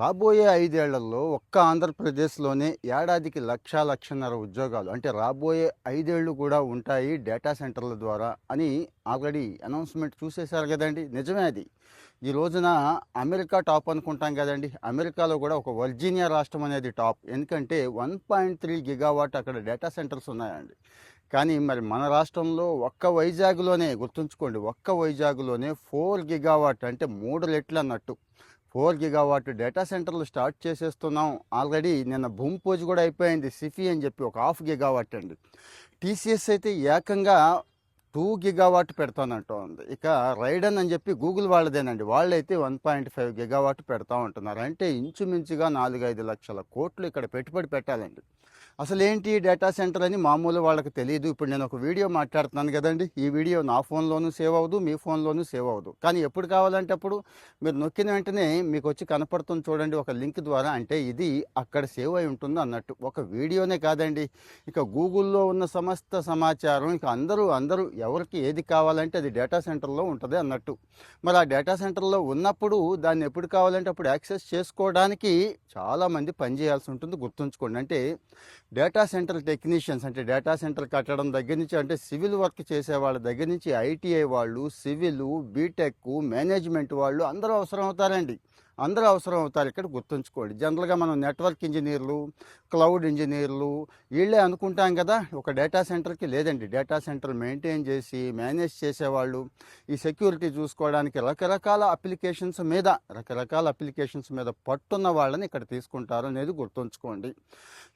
రాబోయే ఐదేళ్ళలో ఒక్క ఆంధ్రప్రదేశ్లోనే ఏడాదికి లక్ష లక్షన్నర ఉద్యోగాలు అంటే రాబోయే ఐదేళ్ళు కూడా ఉంటాయి డేటా సెంటర్ల ద్వారా అని ఆల్రెడీ అనౌన్స్మెంట్ చూసేశారు కదండి. నిజమే అది. ఈ రోజున అమెరికా టాప్ అనుకుంటాం కదండి. అమెరికాలో కూడా ఒక వర్జీనియా రాష్ట్రం అనేది టాప్. ఎందుకంటే వన్ పాయింట్ త్రీ గిగావాట్ అక్కడ డేటా సెంటర్స్ ఉన్నాయండి. కానీ మరి మన రాష్ట్రంలో ఒక్క వైజాగ్లోనే గుర్తుంచుకోండి ఒక్క వైజాగ్లోనే ఫోర్ గిగావాట్ అంటే మూడు రెట్లు అన్నట్టు. ఫోర్ గిగావాట్ డేటా సెంటర్లు స్టార్ట్ చేసేస్తున్నాం. ఆల్రెడీ నిన్న భూమి పూజ కూడా అయిపోయింది. సిఫీ అని చెప్పి ఒక హాఫ్ గిగావాట్ అండి. టీసీఎస్ అయితే ఏకంగా టూ గిగావాట్ పెడతానంటోంది ఇక రైడన్ అని చెప్పి గూగుల్ వాళ్ళదేనండి. వాళ్ళైతే వన్ పాయింట్ ఫైవ్ గిగావాట్ పెడతా ఉంటున్నారు. అంటే ఇంచుమించుగా నాలుగైదు లక్షల కోట్లు ఇక్కడ పెట్టుబడి పెట్టాలండి. అసలు ఏంటి డేటా సెంటర్ అని మామూలు వాళ్ళకి తెలియదు ఇప్పుడు నేను ఒక వీడియో మాట్లాడుతున్నాను కదండి. ఈ వీడియో నా ఫోన్లోనూ సేవ్ అవ్వదు మీ ఫోన్లోనూ సేవ్ అవ్వదు. కానీ ఎప్పుడు కావాలంటే అప్పుడు మీరు నొక్కిన వెంటనే మీకు వచ్చి కనపడుతుంది చూడండి ఒక లింక్ ద్వారా. అంటే ఇది అక్కడ సేవ్ అయి ఉంటుంది అన్నట్టు. ఒక వీడియోనే కాదండి. ఇక గూగుల్లో ఉన్న సమస్త సమాచారం ఇక అందరూ అందరూ ఎవరికి ఏది కావాలంటే అది డేటా సెంటర్లో ఉంటుంది అన్నట్టు. మరి ఆ డేటా సెంటర్లో ఉన్నప్పుడు దాన్ని ఎప్పుడు కావాలంటే అప్పుడు యాక్సెస్ చేసుకోవడానికి చాలామంది పనిచేయాల్సి ఉంటుంది. గుర్తుంచుకోండి. అంటే డేటా సెంటర్ టెక్నీషియన్స్ అంటే డేటా సెంటర్ కట్టడం దగ్గర నుంచి అంటే సివిల్ వర్క్ చేసే వాళ్ళ దగ్గర నుంచి ఐటీఐ వాళ్ళు సివిల్ బీటెక్ మేనేజ్మెంట్ వాళ్ళు అందరూ అవసరం అవుతారండి. అందరూ అవసరం అవుతారు ఇక్కడ గుర్తుంచుకోండి. జనరల్గా మనం నెట్వర్క్ ఇంజనీర్లు క్లౌడ్ ఇంజనీర్లు వీళ్ళే అనుకుంటాం కదా ఒక డేటా సెంటర్కి లేదండి. డేటా సెంటర్ మెయింటైన్ చేసి మేనేజ్ చేసేవాళ్ళు ఈ సెక్యూరిటీ చూసుకోవడానికి రకరకాల అప్లికేషన్స్ మీద రకరకాల అప్లికేషన్స్ మీద పట్టున్న వాళ్ళని ఇక్కడ తీసుకుంటారు అనేది గుర్తుంచుకోండి.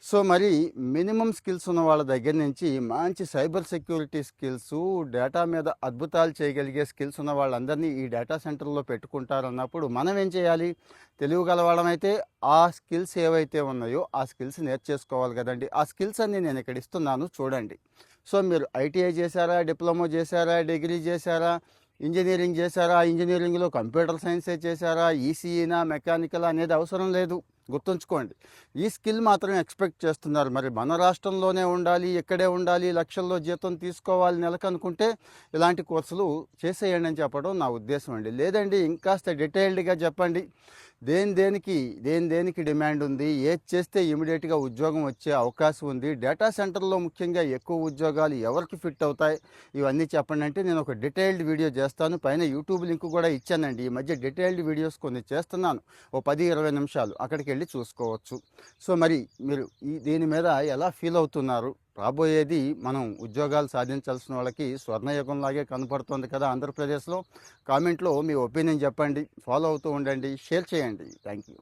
సో మరి మినిమం స్కిల్స్ ఉన్న వాళ్ళ దగ్గర నుంచి మంచి సైబర్ సెక్యూరిటీ స్కిల్స్ డేటా మీద అద్భుతాలు చేయగలిగే స్కిల్స్ ఉన్న వాళ్ళందరినీ ఈ డేటా సెంటర్లో పెట్టుకుంటారు అన్నప్పుడు మనం ఏం చేయాలి? తెలియగల వాళ్ళమైతే ఆ స్కిల్స్ ఏవైతే ఉన్నాయో ఆ స్కిల్స్ నేర్చేసుకోవాలి కదండి. ఆ స్కిల్స్ అన్ని నేను ఇక్కడ ఇస్తున్నాను చూడండి. సో మీరు ఐటీఐ చేశారా డిప్లొమా చేశారా డిగ్రీ చేశారా ఇంజనీరింగ్ చేశారా ఇంజనీరింగ్లో కంప్యూటర్ సైన్సే చేశారా ఈసీఈనా మెకానికల్ అనేది అవసరం లేదు. గుర్తుంచుకోండి. ఈ స్కిల్ మాత్రం ఎక్స్పెక్ట్ చేస్తున్నారు. మరి మన రాష్ట్రంలోనే ఉండాలి ఇక్కడే ఉండాలి లక్షల్లో జీతం తీసుకోవాలి నెలకనుకుంటే ఇలాంటి కోర్సులు చేసేయండి అని చెప్పడం నా ఉద్దేశం అండి. లేదండి ఇంకాస్త డీటెయిల్డ్గా చెప్పండి. దేని దేనికి దేని దేనికి డిమాండ్ ఉంది ఏది చేస్తే ఇమీడియట్గా ఉద్యోగం వచ్చే అవకాశం ఉంది డేటా సెంటర్లో ముఖ్యంగా ఎక్కువ ఉద్యోగాలు ఎవరికి ఫిట్ అవుతాయి ఇవన్నీ చెప్పండి అంటే నేను ఒక డీటెయిల్డ్ వీడియో చేస్తాను. పైన యూట్యూబ్ లింక్ కూడా ఇచ్చానండి. ఈ మధ్య డీటెయిల్డ్ వీడియోస్ కొన్ని చేస్తున్నాను. ఓ పది ఇరవై నిమిషాలు. అక్కడికి వెళ్ళి చూసుకోవచ్చు. సో మరి మీరు ఈ దీని మీద ఎలా ఫీల్ అవుతున్నారు? రాబోయేది మనం ఉద్యోగాలు సాధించాల్సిన వాళ్ళకి స్వర్ణయుగంలాగే కనపడుతోంది కదా ఆంధ్రప్రదేశ్లో. కామెంట్లో మీ ఒపీనియన్ చెప్పండి ఫాలో అవుతూ ఉండండి షేర్ చేయండి. Thank you.